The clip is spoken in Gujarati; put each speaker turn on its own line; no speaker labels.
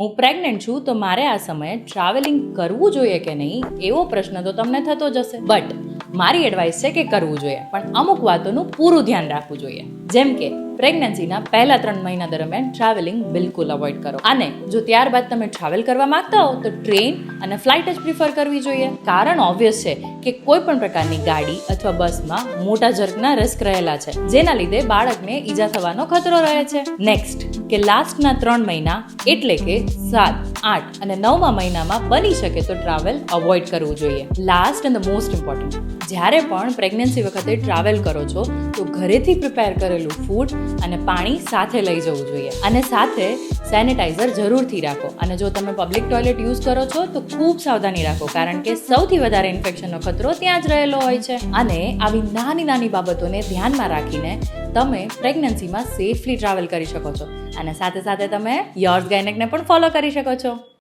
હું પ્રેગ્નન્ટ છું, તો મારે આ સમયે ટ્રાવેલિંગ કરવું જોઈએ કે નહીં, એવો પ્રશ્ન તો તમને થતો જ હશે. બટ મારી એડવાઇસ છે કે કરવું જોઈએ, પણ અમુક વાતોનું પૂરું ધ્યાન રાખવું જોઈએ. જેમ કે પ્રેગ્નન્સીના પહેલા ત્રણ મહિના દરમિયાન ટ્રાવેલિંગ બિલકુલ અવોઇડ કરો. અને જો ત્યારબાદ તમે ટ્રાવેલ કરવા માંગતા હો, તો ટ્રેન અને ફ્લાઇટ જ પ્રિફર કરવી જોઈએ. કારણ ઓબ્વિયસ છે કે કોઈ પણ પ્રકારની ગાડી અથવા બસમાં મોટા જર્કના રિસ્ક રહેલા છે. જેના લીધે બાળકને ઈજા થવાનો ખતરો રહે છે. નેક્સ્ટ કે લાસ્ટના ત્રણ મહિના એટલે કે સાત, આઠ અને નવમા મહિનામાં બની શકે તો ટ્રાવેલ અવોઇડ કરવું જોઈએ. Last and the most important જ્યારે પણ પ્રેગ્નન્સી વખતે ટ્રાવેલ કરો છો, તો ઘરેથી પ્રિપેર કરેલું ફૂડ અને પાણી સાથે લઈ જવું જોઈએ. અને સાથે સેનિટાઈઝર જરૂરથી રાખો. અને જો તમે પબ્લિક ટોયલેટ યુઝ કરો છો, તો ખૂબ સાવધાની રાખો, કારણ કે સૌથી વધારે ઇન્ફેક્શનનો ખતરો ત્યાં જ રહેલો હોય છે. અને આવી નાની નાની બાબતોને ધ્યાનમાં રાખીને તમે પ્રેગ્નન્સીમાં સેફલી ટ્રાવેલ કરી શકો છો. અને સાથે સાથે તમે યોર્સ ગાયનેકને પણ ફોલો કરી શકો છો.